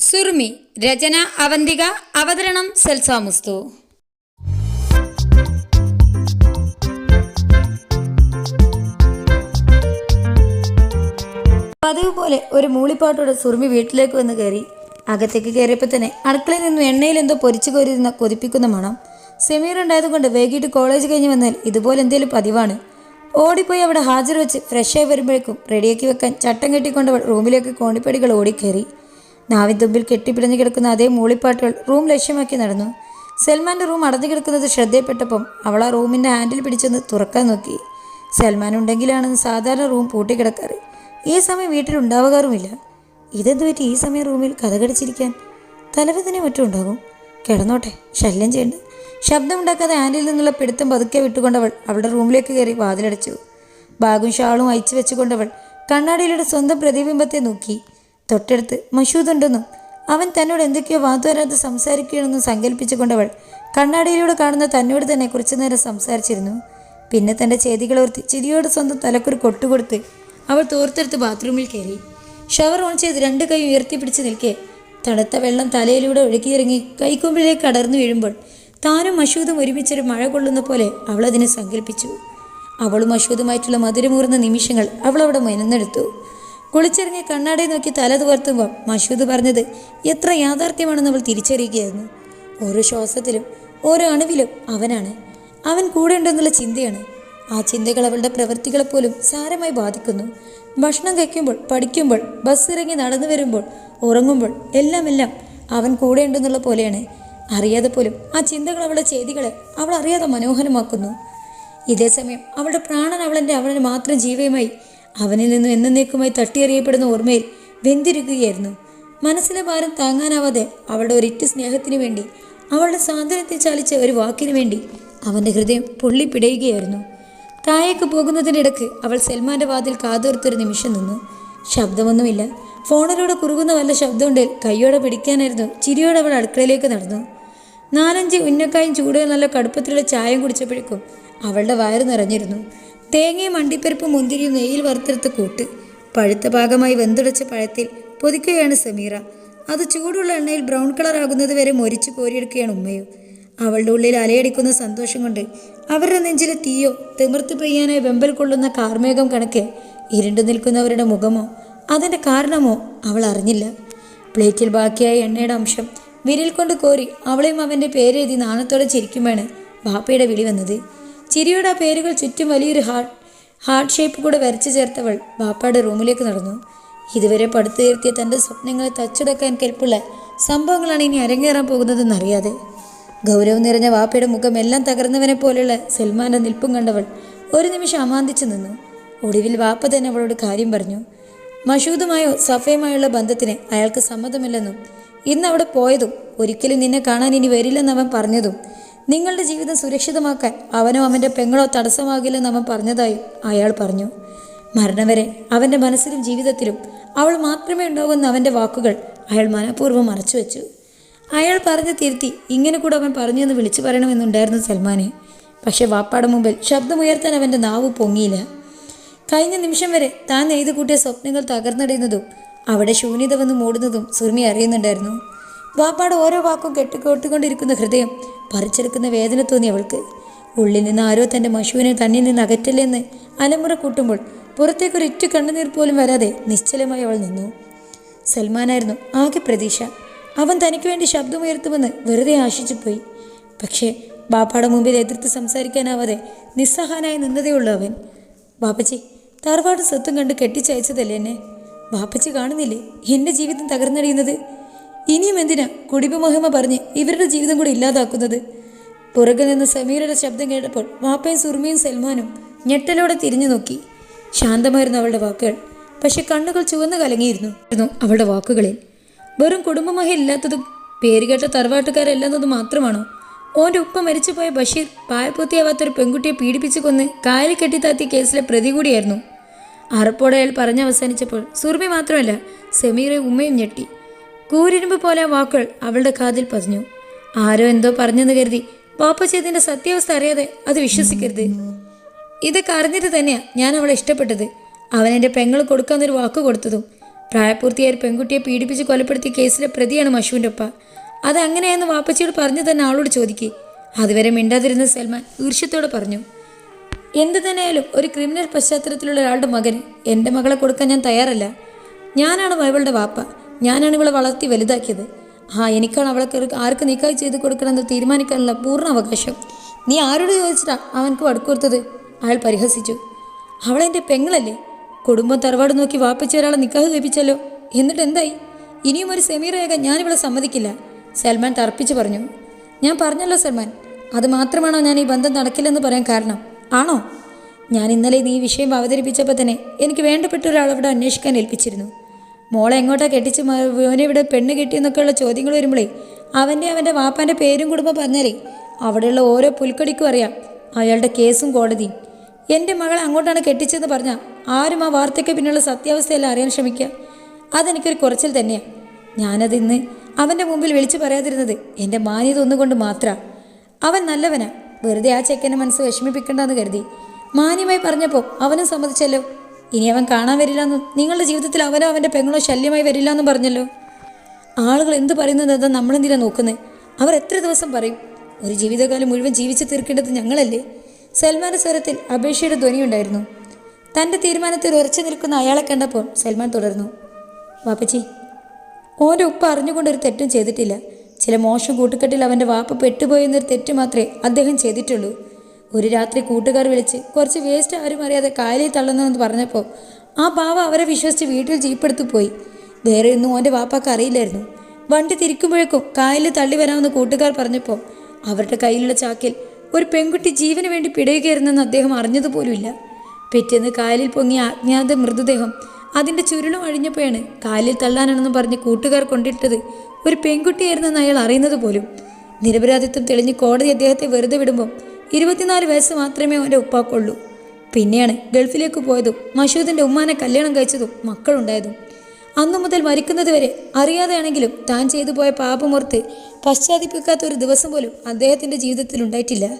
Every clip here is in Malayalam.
സുറുമി രചന അവന്തിക അവതരണം സെൽസാമുസ്തു പതിവ് പോലെ ഒരു മൂളിപ്പാട്ടോടെ സുറുമി വീട്ടിലേക്ക് വന്ന് കയറി. അകത്തേക്ക് കയറിയപ്പോൾ തന്നെ അടുക്കളയിൽ നിന്നും എണ്ണയിൽ എന്തോ പൊരിച്ചു കോരിയിരുന്ന കൊതിപ്പിക്കുന്ന മണം. സെമീർ ഉണ്ടായതുകൊണ്ട് വൈകിട്ട് കോളേജ് കഴിഞ്ഞ് വന്നാൽ ഇതുപോലെ എന്തെങ്കിലും പതിവാണ്. ഓടിപ്പോയി അവിടെ ഹാജർ വെച്ച് ഫ്രഷായി വരുമ്പോഴേക്കും റെഡിയാക്കി വെക്കാൻ ചട്ടം കെട്ടിക്കൊണ്ടവൾ റൂമിലേക്ക് കോണിപ്പടികൾ ഓടിക്കയറി നാവിൻ തുമ്പിൽ കെട്ടിപ്പിടഞ്ഞു കിടക്കുന്ന അതേ മൂളിപ്പാട്ടുകൾ റൂം ലക്ഷ്യമാക്കി നടന്നു. സൽമാന്റെ റൂം അടഞ്ഞു കിടക്കുന്നത് ശ്രദ്ധയപ്പെട്ടപ്പം അവൾ ആ റൂമിന്റെ ഹാൻഡിൽ പിടിച്ചൊന്ന് തുറക്കാൻ നോക്കി. സൽമാൻ ഉണ്ടെങ്കിലാണ് സാധാരണ റൂം പൂട്ടിക്കിടക്കാറ്. ഈ സമയം വീട്ടിലുണ്ടാവാറുമില്ല ഇതെന്ത് പറ്റി ഈ സമയം റൂമിൽ കഥകടിച്ചിരിക്കാൻ തലവേദന മറ്റും ഉണ്ടാകും. കിടന്നോട്ടെ ശല്യം ചെയ്യണ്ട. ശബ്ദമുണ്ടാക്കാതെ ഹാൻഡിൽ നിന്നുള്ള പിടുത്തം പതുക്കെ വിട്ടുകൊണ്ടവൾ അവളുടെ റൂമിലേക്ക് കയറി വാതിലടച്ചു. ബാഗും ഷാളും അയച്ചു വെച്ചുകൊണ്ടവൾ കണ്ണാടിയിലൂടെ സ്വന്തം പ്രതിബിംബത്തെ നോക്കി. തൊട്ടടുത്ത് മഷൂദ് ഉണ്ടെന്നും അവൻ തന്നോട് എന്തൊക്കെയോ വാതുവരാതെ സംസാരിക്കുകയാണെന്നും സങ്കല്പിച്ചുകൊണ്ടവൾ കണ്ണാടിയിലൂടെ കാണുന്ന തന്നോട് തന്നെ കുറച്ചു നേരം സംസാരിച്ചിരുന്നു. പിന്നെ തന്റെ ഓർത്തി ചിരിയോട് സ്വന്തം തലക്കൊരു കൊട്ടുകൊടുത്ത് അവൾ തോർത്തെടുത്ത് ബാത്റൂമിൽ കയറി. ഷവർ ഓൺ ചെയ്ത് രണ്ട് കൈ ഉയർത്തിപ്പിടിച്ച് നിൽക്കെ തണുത്ത വെള്ളം തലയിലൂടെ ഒഴുകിയിറങ്ങി കൈക്കൊമ്പിലേക്ക് അടർന്നു വീഴുമ്പോൾ താനും മഷൂദും ഒരുമിച്ചൊരു മഴ കൊള്ളുന്ന പോലെ അവൾ അതിനെ സങ്കല്പിച്ചു. അവളും മഷൂദുമായിട്ടുള്ള മധുരമൂർന്ന നിമിഷങ്ങൾ അവൾ മെനന്നെടുത്തു കുളിച്ചിറങ്ങി കണ്ണാടി നോക്കി തല തുവർത്തുമ്പോൾ മഷൂദ് പറഞ്ഞത് എത്ര യാഥാർത്ഥ്യമാണെന്ന് അവൾ തിരിച്ചറിയുകയായിരുന്നു. ഓരോ ശ്വാസത്തിലും ഓരോ അണുവിലും അവനാണ്. അവൻ കൂടെ ഉണ്ടെന്നുള്ള ചിന്തയാണ്. ആ ചിന്തകൾ അവളുടെ പ്രവൃത്തികളെ പോലും സാരമായി ബാധിക്കുന്നു. ഭക്ഷണം കഴിക്കുമ്പോൾ പഠിക്കുമ്പോൾ ബസ് ഇറങ്ങി നടന്നു വരുമ്പോൾ ഉറങ്ങുമ്പോൾ എല്ലാം എല്ലാം അവൻ കൂടെ ഉണ്ടെന്നുള്ള പോലെയാണ്. അറിയാതെ പോലും ആ ചിന്തകൾ അവളുടെ ചെയ്തികളെ അവൾ അറിയാതെ മനോഹരമാക്കുന്നു. ഇതേസമയം അവളുടെ പ്രാണൻ അവളെന്റെ അവളിന് മാത്രം ജീവയുമായി അവനിൽ നിന്നും എന്നേക്കുമായി തട്ടിയെറിയപ്പെടുന്ന ഓർമ്മയിൽ വെന്തിരിക്കുകയായിരുന്നു. മനസ്സിലെ ഭാരം താങ്ങാനാവാതെ അവളുടെ ഒരിറ്റ സ്നേഹത്തിന് വേണ്ടി അവളുടെ സ്വാതന്ത്ര്യത്തെ ചാലിച്ച ഒരു വാക്കിനു വേണ്ടി അവന്റെ ഹൃദയം പൊള്ളിപ്പിടയുകയായിരുന്നു. താഴേക്ക് പോകുന്നതിനിടക്ക് അവൾ സൽമാന്റെ വാതിൽ കാതോർത്തൊരു നിമിഷം നിന്നു. ശബ്ദമൊന്നുമില്ല. ഫോണിലൂടെ കുറുകുന്ന വല്ല ശബ്ദമുണ്ടെങ്കിൽ കൈയോടെ പിടിക്കാനായിരുന്നു. ചിരിയോടെ അവൾ അടുക്കളയിലേക്ക് നടന്നു. നാലഞ്ച് ഉന്നക്കായും ചൂടുക നല്ല കടുപ്പത്തിലുള്ള ചായം കുടിച്ചപ്പോഴേക്കും അവളുടെ വയറ് നിറഞ്ഞിരുന്നു. തേങ്ങയും അണ്ടിപ്പരിപ്പും മുന്തിരിയും നെയ്യിൽ വറുത്തെടുത്ത കൂട്ട് പഴുത്ത ഭാഗമായി വെന്തുടച്ച പഴത്തിൽ പൊതിക്കുകയാണ് സമീറ. അത് ചൂടുള്ള എണ്ണയിൽ ബ്രൗൺ കളർ ആകുന്നത് വരെ മൊരിച്ച് കോരിയെടുക്കുകയാണ് ഉമ്മയോ. അവളുടെ ഉള്ളിൽ അലയടിക്കുന്ന സന്തോഷം കൊണ്ട് അവരുടെ നെഞ്ചിലെ തീയോ തിമിർത്ത് പെയ്യാനായി വെമ്പൽ കൊള്ളുന്ന കാർമേഘം കണക്കെ ഇരുണ്ടു നിൽക്കുന്നവരുടെ മുഖമോ അതിന്റെ കാരണമോ അവൾ അറിഞ്ഞില്ല. പ്ലേറ്റിൽ ബാക്കിയായ എണ്ണയുടെ അംശം വിരൽ കൊണ്ട് കോരി അവളെയും അവന്റെ പേരെഴുതി നാണത്തോടെ ചിരിക്കുമ്പോഴാണ് ബാപ്പയുടെ വിളി വന്നത്. ചിരിയുടെ പേരുകൾ ചുറ്റും വലിയൊരു ഹാർട്ട് ഹാർട്ട് ഷേപ്പ് കൂടെ വരച്ചു ചേർത്തവൾ ബാപ്പയുടെ റൂമിലേക്ക് നടന്നു. ഇതുവരെ പടുത്തു തീർത്തിയ തന്റെ സ്വപ്നങ്ങളെ തച്ചുടക്കാൻ കെൽപ്പുള്ള സംഭവങ്ങളാണ് ഇനി അരങ്ങേറാൻ പോകുന്നതെന്നറിയാതെ. ഗൗരവം നിറഞ്ഞ വാപ്പയുടെ മുഖം എല്ലാം തകർന്നവനെ പോലെയുള്ള സൽമാന്റെ നിൽപ്പും കണ്ടവൾ ഒരു നിമിഷം അമാന്തിച്ചു നിന്നു. ഒടുവിൽ വാപ്പ തന്നെ അവളോട് കാര്യം പറഞ്ഞു. മഷൂദുമായോ സഫയുമായുള്ള ബന്ധത്തിന് അയാൾക്ക് സമ്മതമില്ലെന്നും ഇന്ന് അവിടെ പോയതും ഒരിക്കലും നിന്നെ കാണാൻ ഇനി വരില്ലെന്ന് അവൻ പറഞ്ഞതും നിങ്ങളുടെ ജീവിതം സുരക്ഷിതമാക്കാൻ അവനോ അവന്റെ പെങ്ങളോ തടസ്സമാകില്ലെന്ന് അവൻ പറഞ്ഞതായും അയാൾ പറഞ്ഞു. മരണം വരെ അവന്റെ മനസ്സിലും ജീവിതത്തിലും അവൾ മാത്രമേ ഉണ്ടാവൂന്ന് അവന്റെ വാക്കുകൾ അയാൾ മനഃപൂർവം മറച്ചു വെച്ചു അയാൾ പറഞ്ഞ് തിരുത്തി ഇങ്ങനെ കൂടെ അവൻ പറഞ്ഞു എന്ന് വിളിച്ചു പറയണമെന്നുണ്ടായിരുന്നു സൽമാനെ. പക്ഷെ വാപ്പാടെ മുമ്പിൽ ശബ്ദമുയർത്താൻ അവന്റെ നാവ് പൊങ്ങിയില്ല. കഴിഞ്ഞ നിമിഷം വരെ താൻ എഴുതി കൂട്ടിയ സ്വപ്നങ്ങൾ തകർന്നടിയുന്നതും അവിടെ ശൂന്യത വന്ന് മൂടുന്നതും സുർമി അറിയുന്നുണ്ടായിരുന്നു. വാപ്പാട് ഓരോ വാക്കും കെട്ടിക്കോട്ടുകൊണ്ടിരിക്കുന്ന ഹൃദയം പറിച്ചെടുക്കുന്ന വേദന തോന്നി അവൾക്ക്. ഉള്ളിൽ നിന്ന് ആരോ തന്റെ മഷുവിനെ തന്നിൽ നിന്ന് അകറ്റില്ലെന്ന് അലമുറ കൂട്ടുമ്പോൾ പുറത്തേക്കൊരു ഇറ്റു കണ്ണുനീർ പോലും വരാതെ നിശ്ചലമായി അവൾ നിന്നു. സൽമാനായിരുന്നു ആകെ പ്രതീക്ഷ. അവൻ തനിക്ക് വേണ്ടി ശബ്ദമുയർത്തുമെന്ന് വെറുതെ ആശിച്ചു പോയി. പക്ഷേ ബാപ്പയുടെ മുമ്പിൽ എതിർത്ത് സംസാരിക്കാനാവാതെ നിസ്സഹാനായി നിന്നതേയുള്ളൂ അവൻ. ബാപ്പച്ചി തറവാട് സ്വത്തും കണ്ട് കെട്ടിച്ചയച്ചതല്ലേ എന്നെ? ബാപ്പച്ചി കാണുന്നില്ലേ? എന്റെ ജീവിതം തകർന്നടിയുന്നത്? ഇനിയും എന്തിനാ കുടിപ്പമഹിമ പറഞ്ഞ് ഇവരുടെ ജീവിതം കൂടി ഇല്ലാതാക്കുന്നത്? പുറകിൽ നിന്ന് സമീറയുടെ ശബ്ദം കേട്ടപ്പോൾ വാപ്പയും സുർമിയും സൽമാനും ഞെട്ടലോടെ തിരിഞ്ഞു നോക്കി. ശാന്തമായിരുന്നു അവളുടെ വാക്കുകൾ. പക്ഷെ കണ്ണുകൾ ചുവന്ന് കലങ്ങിയിരുന്നു. അവളുടെ വാക്കുകളിൽ. വെറും കുടുംബമഹ ഇല്ലാത്തതും പേരുകേട്ട തറവാട്ടുകാരല്ലാത്തത് മാത്രമാണോ? ഓന്റെ ഉപ്പ മരിച്ചുപോയ ബഷീർ പ്രായപൂർത്തിയാവാത്തൊരു പെൺകുട്ടിയെ പീഡിപ്പിച്ചു കൊന്ന് കാലിൽ കെട്ടിത്താത്തിയ കേസിലെ പ്രതി കൂടിയായിരുന്നു. അറപ്പോടെ അയാൾ പറഞ്ഞ് അവസാനിച്ചപ്പോൾ സുർമി മാത്രമല്ല സമീറെ ഉമ്മയും ഞെട്ടി. കൂരിരുമ്പ് പോലെ വാക്കുകൾ അവളുടെ കാതിൽ പതിഞ്ഞു. ആരോ എന്തോ പറഞ്ഞെന്ന് കരുതി വാപ്പ ചെയ്തതിന്റെ സത്യാവസ്ഥ അറിയാതെ അത് വിശ്വസിക്കരുത്. ഇതൊക്കെ അറിഞ്ഞിട്ട് തന്നെയാ ഞാൻ അവളെ ഇഷ്ടപ്പെട്ടത്. അവൻ എന്റെ പെങ്ങൾ കൊടുക്കാമെന്നൊരു വാക്ക് കൊടുത്തതും. പ്രായപൂർത്തിയായ പെൺകുട്ടിയെ പീഡിപ്പിച്ച് കൊലപ്പെടുത്തിയ കേസിലെ പ്രതിയാണ് മഷുവിന്റെ ഒപ്പ അത് അങ്ങനെയെന്ന് വാപ്പച്ചിയോട് പറഞ്ഞു തന്നെ ആളോട് ചോദിക്കേ. അതുവരെ മിണ്ടാതിരുന്ന സൽമാൻ ഈർഷ്യത്തോടെ പറഞ്ഞു. എന്ത് തന്നെയായാലും ഒരു ക്രിമിനൽ പശ്ചാത്തലത്തിലുള്ള ഒരാളുടെ മകന് എന്റെ മകളെ കൊടുക്കാൻ ഞാൻ തയ്യാറല്ല. ഞാനാണ് അവളുടെ വാപ്പ. ഞാനാണ് ഇവളെ വളർത്തി വലുതാക്കിയത്. ആ എനിക്കാണ് അവളെ ആർക്ക് നീക്കായി ചെയ്ത് കൊടുക്കണമെന്ന് തീരുമാനിക്കാനുള്ള പൂർണ അവകാശം. നീ ആരോട് ചോദിച്ചിട്ടാ അവനക്ക് വടുക്കൊടുത്തത് അയാൾ പരിഹസിച്ചു. അവളെന്റെ പെങ്ങളല്ലേ? കുടുംബം തറവാട് നോക്കി വാപ്പിച്ച ഒരാളെ നിക്കാഹ് കഴിപ്പിച്ചല്ലോ. എന്നിട്ട് എന്തായി? ഇനിയും ഒരു സെമീറയാകാൻ ഞാനിവിടെ സമ്മതിക്കില്ല. സൽമാൻ തർപ്പിച്ചു പറഞ്ഞു. ഞാൻ പറഞ്ഞല്ലോ സൽമാൻ അത് മാത്രമാണോ ഞാൻ ഈ ബന്ധം നടക്കില്ലെന്ന് പറയാൻ കാരണം? ആണോ? ഞാൻ ഇന്നലെ നീ ഈ വിഷയം അവതരിപ്പിച്ചപ്പോൾ തന്നെ എനിക്ക് വേണ്ടപ്പെട്ട ഒരാൾ അവിടെ അന്വേഷിക്കാൻ ഏൽപ്പിച്ചിരുന്നു. മോളെ എങ്ങോട്ടാ കെട്ടിച്ച് മോനെ ഇവിടെ പെണ്ണ് കെട്ടിയെന്നൊക്കെയുള്ള ചോദ്യങ്ങൾ വരുമ്പോഴേ അവന്റെ അവന്റെ വാപ്പാന്റെ പേരും കുടുംബം പറഞ്ഞാലേ അവിടെയുള്ള ഓരോ പുൽക്കടിക്കും അറിയാം. അയാളുടെ കേസും കോടതിയും. എന്റെ മകളെ അങ്ങോട്ടാണ് കെട്ടിച്ചതെന്ന് പറഞ്ഞാൽ ആരും ആ വാർത്തയ്ക്ക് പിന്നുള്ള സത്യാവസ്ഥയെല്ലാം അറിയാൻ ശ്രമിക്കുക. അതെനിക്കൊരു കുറച്ചിൽ തന്നെയാണ് ഞാനത് ഇന്ന് അവന്റെ മുമ്പിൽ വിളിച്ചു പറയാതിരുന്നത് എന്റെ മാന്യത ഒന്നുകൊണ്ട് മാത്രമാണ് അവൻ നല്ലവനാ. വെറുതെ ആ ചെക്കന്റെ മനസ്സ് വിഷമിപ്പിക്കണ്ടെന്ന് കരുതി. മാന്യമായി പറഞ്ഞപ്പോൾ അവനും സമ്മതിച്ചല്ലോ. ഇനി അവൻ കാണാൻ വരില്ലെന്നും നിങ്ങളുടെ ജീവിതത്തിൽ അവനോ അവന്റെ പെങ്ങളോ ശല്യമായി വരില്ല എന്നും പറഞ്ഞല്ലോ. ആളുകൾ എന്ത് പറയുന്നത് എന്താ നമ്മളെന്തിനാ നോക്കുന്നത് അവർ എത്ര ദിവസം പറയും ഒരു ജീവിതകാലം മുഴുവൻ ജീവിച്ചു തീർക്കേണ്ടത് ഞങ്ങളല്ലേ? സൽമാന്റെ സ്വരത്തിൽ അപേക്ഷയുടെ ധ്വനിയുണ്ടായിരുന്നു തന്റെ തീരുമാനത്തിൽ ഉറച്ചു നിൽക്കുന്ന അയാളെ കണ്ടപ്പോൾ സൽമാൻ തുടർന്നു വാപ്പച്ചി ഓന്റെ ഉപ്പ അറിഞ്ഞുകൊണ്ട് ഒരു തെറ്റും ചെയ്തിട്ടില്ല. ചില മോശം കൂട്ടുകെട്ടിൽ അവന്റെ വാപ്പ പെട്ടുപോയെന്നൊരു തെറ്റ് മാത്രമേ അദ്ദേഹം ചെയ്തിട്ടുള്ളൂ. ഒരു രാത്രി കൂട്ടുകാർ വിളിച്ച് കുറച്ച് വേസ്റ്റ് ആരും അറിയാതെ കായലിൽ തള്ളുന്നതെന്ന് പറഞ്ഞപ്പോൾ ആ പാവ അവരെ വിശ്വസിച്ച് വീട്ടിൽ ജീപ്പെടുത്തു പോയി. വേറെ ഒന്നും ഓന്റെ വാപ്പാക്ക് അറിയില്ലായിരുന്നു. വണ്ടി തിരിക്കുമ്പോഴേക്കും കായലിൽ തള്ളി വരാമെന്ന് കൂട്ടുകാർ പറഞ്ഞപ്പോൾ അവരുടെ കയ്യിലുള്ള ചാക്കിൽ ഒരു പെൺകുട്ടി ജീവന് വേണ്ടി പിടയുകയായിരുന്നെന്ന് അദ്ദേഹം അറിഞ്ഞതുപോലുമില്ല. പിറ്റേന്ന് കായലിൽ പൊങ്ങിയ അജ്ഞാത മൃതദേഹം അതിന്റെ ചുരുളും അഴിഞ്ഞപ്പോഴാണ് കായലിൽ തള്ളാനാണെന്ന് പറഞ്ഞ് കൂട്ടുകാർ കൊണ്ടിട്ടത് ഒരു പെൺകുട്ടിയായിരുന്നെന്ന് അയാൾ അറിയുന്നത് പോലും. നിരപരാധിത്വം തെളിഞ്ഞ് കോടതി അദ്ദേഹത്തെ വെറുതെ വിടുമ്പോൾ ഇരുപത്തിനാല് വയസ്സ് മാത്രമേ അവന്റെ ഉപ്പാക്കുള്ളൂ. പിന്നെയാണ് ഗൾഫിലേക്ക് പോയതും മഷൂദിന്റെ ഉമ്മാനെ കല്യാണം കഴിച്ചതും മക്കളുണ്ടായതും. അന്നു മുതൽ മരിക്കുന്നതുവരെ അറിയാതെയാണെങ്കിലും താൻ ചെയ്തു പോയ പാപമോർത്ത് പശ്ചാത്തപിക്കാത്ത ഒരു ദിവസം പോലും അദ്ദേഹത്തിന്റെ ജീവിതത്തിൽ ഉണ്ടായിട്ടില്ല.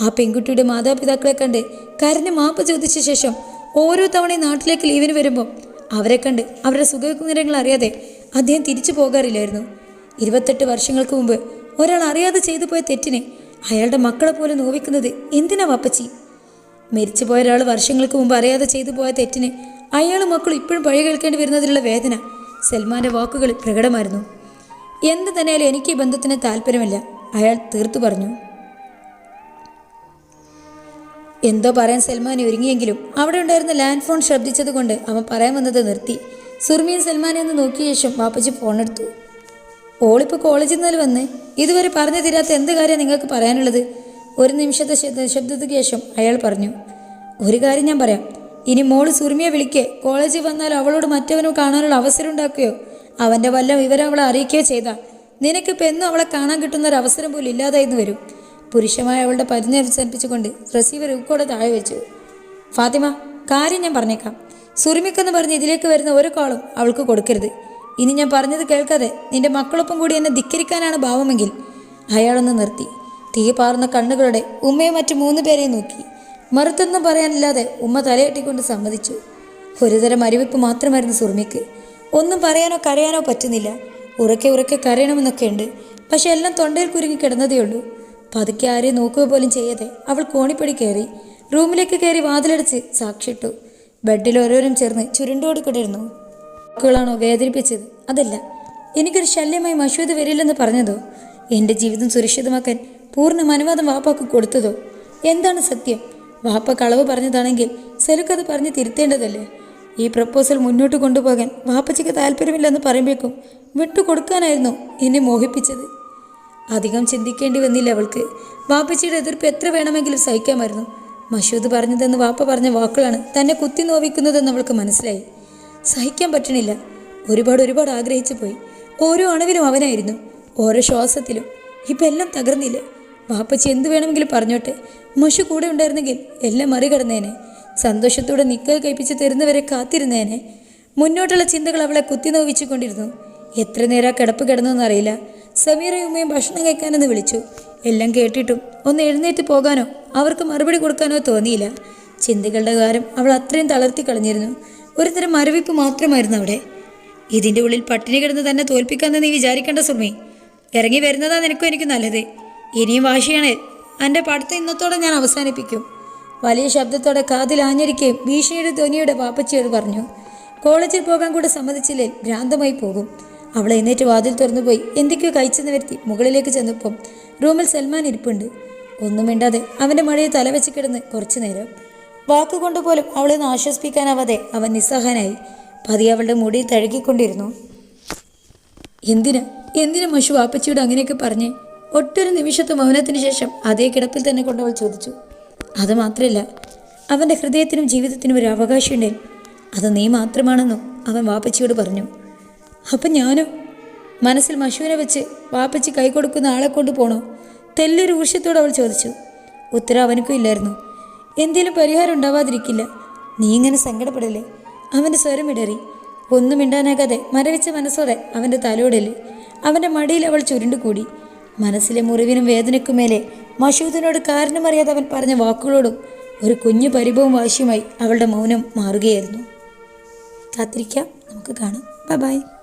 ആ പെൺകുട്ടിയുടെ മാതാപിതാക്കളെ കണ്ട് കരഞ്ഞ് മാപ്പ് ചോദിച്ച ശേഷം ഓരോ തവണയും നാട്ടിലേക്ക് ലീവിന് വരുമ്പോൾ അവരെ കണ്ട് അവരുടെ സുഖവിവരങ്ങൾ അറിയാതെ അദ്ദേഹം തിരിച്ചു പോകാറില്ലായിരുന്നു. ഇരുപത്തെട്ട് വർഷങ്ങൾക്ക് മുമ്പ് ഒരാൾ അറിയാതെ ചെയ്തു പോയ തെറ്റിനെ അയാളുടെ മക്കളെ പോലെ നോവിക്കുന്നത് എന്തിനാ വപ്പച്ചി? മരിച്ചുപോയ ഒരാൾ വർഷങ്ങൾക്ക് മുമ്പ് അറിയാതെ ചെയ്തു പോയ തെറ്റിന് അയാളും മക്കളും ഇപ്പോഴും പഴി കേൾക്കേണ്ടി വരുന്നതിലുള്ള വേദന. സൽമാന്റെ വാക്കുകൾ പ്രകടമായിരുന്നു. എന്ത് തന്നെയാലും എനിക്ക് ഈ ബന്ധത്തിന് താല്പര്യമില്ല. അയാൾ തീർത്തു പറഞ്ഞു. എന്തോ പറയാൻ സൽമാൻ ഒരുങ്ങിയെങ്കിലും അവിടെ ഉണ്ടായിരുന്ന ലാൻഡ് ഫോൺ ശബ്ദിച്ചതുകൊണ്ട് അവൻ പറയാൻ വന്നത് നിർത്തി. സുർമിയും സൽമാനെ ഒന്ന് നോക്കിയ ശേഷം വാപ്പച്ചി ഫോണെടുത്തു ഓളിപ്പോൾ കോളേജിൽ നിന്നാൽ വന്ന്. ഇതുവരെ പറഞ്ഞു തീരാത്ത എന്ത് കാര്യം നിങ്ങൾക്ക് പറയാനുള്ളത്? ഒരു നിമിഷത്തെ ശബ്ദ- ശബ്ദത്തിന് ശേഷം അയാൾ പറഞ്ഞു ഒരു കാര്യം ഞാൻ പറയാം. ഇനി മോൾ സുർമിയെ വിളിക്കേ. കോളേജിൽ വന്നാൽ അവളോട് മറ്റവനോ കാണാനുള്ള അവസരം ഉണ്ടാക്കുകയോ? അവന്റെ വല്ല വിവരം അവളെ അറിയിക്കുകയോ ചെയ്താൽ നിനക്കിപ്പോൾ എന്നും അവളെ കാണാൻ കിട്ടുന്ന ഒരു അവസരം പോലും ഇല്ലാതായിരുന്നു വരും. പുരുഷമായ അവളുടെ പരിചരിച്ചനുപ്പിച്ചുകൊണ്ട് റിസീവർ ഉക്കോടെ താഴെ വെച്ചു. ഫാത്തിമ കാര്യം ഞാൻ പറഞ്ഞേക്കാം. സുറിമിക്കെന്ന് പറഞ്ഞ് ഇതിലേക്ക് വരുന്ന ഒരു കോളും അവൾക്ക് കൊടുക്കരുത്. ഇനി ഞാൻ പറഞ്ഞത് കേൾക്കാതെ നിന്റെ മക്കളൊപ്പം കൂടി എന്നെ ധിക്കരിക്കാനാണ് ഭാവമെങ്കിൽ അയാളൊന്ന് നിർത്തി. തീ പാർന്ന കണ്ണുകളുടെ ഉമ്മയെ മറ്റു മൂന്ന് പേരെയും നോക്കി. മറുത്തൊന്നും പറയാനില്ലാതെ ഉമ്മ തലയെട്ടിക്കൊണ്ട് സമ്മതിച്ചു. ഒരുതരം അരിവിപ്പ് മാത്രമായിരുന്നു സുർമിക്ക്. ഒന്നും പറയാനോ കരയാനോ പറ്റുന്നില്ല. ഉറക്കെ ഉറക്കെ കരയണമെന്നൊക്കെ ഉണ്ട്. പക്ഷെ എല്ലാം തൊണ്ടയിൽ കുരുങ്ങി കിടന്നതേ ഉള്ളൂ. പതുക്കെ ആരെയും നോക്കുക പോലും ചെയ്യാതെ അവൾ കോണിപ്പടി കയറി റൂമിലേക്ക് കയറി വാതിലടിച്ച് സാക്ഷിട്ടു ബെഡിൽ ഓരോരും ചേർന്ന് ചുരുണ്ടോടിക്കൊണ്ടിരുന്നു. വാക്കുകളാണോ വേദനിപ്പിച്ചത്? അതല്ല. എനിക്കൊരു ശല്യമായി മഷൂദ് വരില്ലെന്ന് പറഞ്ഞതോ? എന്റെ ജീവിതം സുരക്ഷിതമാക്കാൻ പൂർണ അനുവാദം വാപ്പാക്ക് കൊടുത്തതോ? എന്താണ് സത്യം? വാപ്പ കളവ് പറഞ്ഞതാണെങ്കിൽ സെലുക്കത് പറഞ്ഞ് തിരുത്തേണ്ടതല്ലേ? ഈ പ്രപ്പോസൽ മുന്നോട്ട് കൊണ്ടുപോകാൻ വാപ്പച്ചയ്ക്ക് താല്പര്യമില്ലെന്ന് പറയുമ്പോഴേക്കും വിട്ടുകൊടുക്കാനായിരുന്നു എന്നെ മോഹിപ്പിച്ചത്. അധികം ചിന്തിക്കേണ്ടി വന്നില്ല അവൾക്ക്. വാപ്പച്ചിയുടെ എതിർപ്പ് എത്ര വേണമെങ്കിലും സഹിക്കാമായിരുന്നു. മഷൂദ് പറഞ്ഞതെന്ന് വാപ്പ പറഞ്ഞ വാക്കുകളാണ് തന്നെ കുത്തി നോവിക്കുന്നതെന്ന് അവൾക്ക് മനസ്സിലായി. സഹിക്കാൻ പറ്റണില്ല. ഒരുപാട് ഒരുപാട് ആഗ്രഹിച്ചു പോയി. ഓരോ അണുവിലും അവനായിരുന്നു. ഓരോ ശ്വാസത്തിലും. ഇപ്പം എല്ലാം തകർന്നില്ലേ? വാപ്പച്ചി എന്ത് വേണമെങ്കിലും പറഞ്ഞോട്ടെ. മഷു കൂടെ ഉണ്ടായിരുന്നെങ്കിൽ എല്ലാം മറികടന്നേനെ. സന്തോഷത്തോടെ നിക്കൽ കഴിപ്പിച്ച് തരുന്നവരെ കാത്തിരുന്നേനെ. മുന്നോട്ടുള്ള ചിന്തകൾ അവളെ കുത്തി നോവിച്ചു കൊണ്ടിരുന്നു എത്ര നേരം കിടപ്പ് കിടന്നെന്നറിയില്ല സമീറയും ഉമ്മയും ഭക്ഷണം കഴിക്കാനെന്ന് വിളിച്ചു. എല്ലാം കേട്ടിട്ടും ഒന്ന് എഴുന്നേറ്റ് പോകാനോ അവർക്ക് മറുപടി കൊടുക്കാനോ തോന്നിയില്ല. ചിന്തകളുടെ കാരം അവൾ അത്രയും തളർത്തി കളഞ്ഞിരുന്നു. ഒരുതരം മരവിപ്പ് മാത്രമായിരുന്നു അവിടെ. ഇതിന്റെ ഉള്ളിൽ പട്ടിണി കിടന്ന് തന്നെ തോൽപ്പിക്കാമെന്ന് നീ വിചാരിക്കേണ്ട സുമി. ഇറങ്ങി വരുന്നതാ നിനക്കും എനിക്ക് നല്ലത്. ഇനിയും വാശിയാണ് എന്റെ പഠിത്തം ഇന്നത്തോടെ ഞാൻ അവസാനിപ്പിക്കും. വലിയ ശബ്ദത്തോടെ കാതിൽ ആഞ്ഞിരിക്കുകയും ഭീഷണിയുടെ ധ്വനിയുടെ പാപ്പച്ചിയോട് പറഞ്ഞു കോളേജിൽ പോകാൻ കൂടെ സമ്മതിച്ചില്ലേ ഭ്രാന്തമായി പോകും. അവൾ എന്നിട്ട് വാതിൽ തുറന്നു പോയി എന്തൊക്കെയോ കഴിച്ചെന്ന് വരുത്തി മുകളിലേക്ക് ചെന്നപ്പം റൂമിൽ സൽമാൻ ഇരിപ്പുണ്ട്. ഒന്നും മിണ്ടാതെ അവന്റെ മഴയെ തലവെച്ച് കിടന്ന് കുറച്ചു നേരം വാക്കുകൊണ്ട് പോലും അവളെ ഒന്ന് ആശ്വസിപ്പിക്കാനാവാതെ അവൻ നിസ്സഹനായി പതിയെ അവളുടെ മുടി തഴുകിക്കൊണ്ടിരുന്നു. എന്തിന്? എന്തിനു മഷു വാപ്പച്ചിയോട് അങ്ങനെയൊക്കെ പറഞ്ഞേ? ഒട്ടൊരു നിമിഷത്തെ മൗനത്തിന് ശേഷം അതേ കിടപ്പിൽ തന്നെ കൊണ്ടവൾ ചോദിച്ചു. അത് മാത്രമല്ല അവന്റെ ഹൃദയത്തിനും ജീവിതത്തിനും ഒരു അവകാശമുണ്ട്. അത് നീ മാത്രമാണെന്നും അവൻ വാപ്പച്ചിയോട് പറഞ്ഞു. അപ്പം ഞാനോ? മനസ്സിൽ മഷുവിനെ വെച്ച് വാപ്പച്ചി കൈ കൊടുക്കുന്ന ആളെ കൊണ്ട് പോണോ? തെല്ലൊരു ഊർഷ്യത്തോട് അവൾ ചോദിച്ചു. ഉത്തരം അവനക്കും ഇല്ലായിരുന്നു. എന്തേലും പരിഹാരം ഉണ്ടാവാതിരിക്കില്ല. നീ ഇങ്ങനെ സങ്കടപ്പെടല്ലേ? അവന്റെ സ്വരമിടറി ഒന്നും മിണ്ടാനാകാതെ മരവിച്ച മനസ്സോടെ അവന്റെ തലോടൽ. അവന്റെ മടിയിൽ അവൾ ചുരുണ്ടുകൂടി മനസ്സിലെ മുറിവിനും വേദനയ്ക്കും മേലെ മഷൂദിനോട് കാരണമറിയാതെ അവൻ പറഞ്ഞ വാക്കുകളോടും ഒരു കുഞ്ഞു പരിഭവം വാശിയുമായി അവളുടെ മൗനം മാറുകയായിരുന്നു. കാത്തിരിക്കാം. നമുക്ക് കാണാം. ബൈ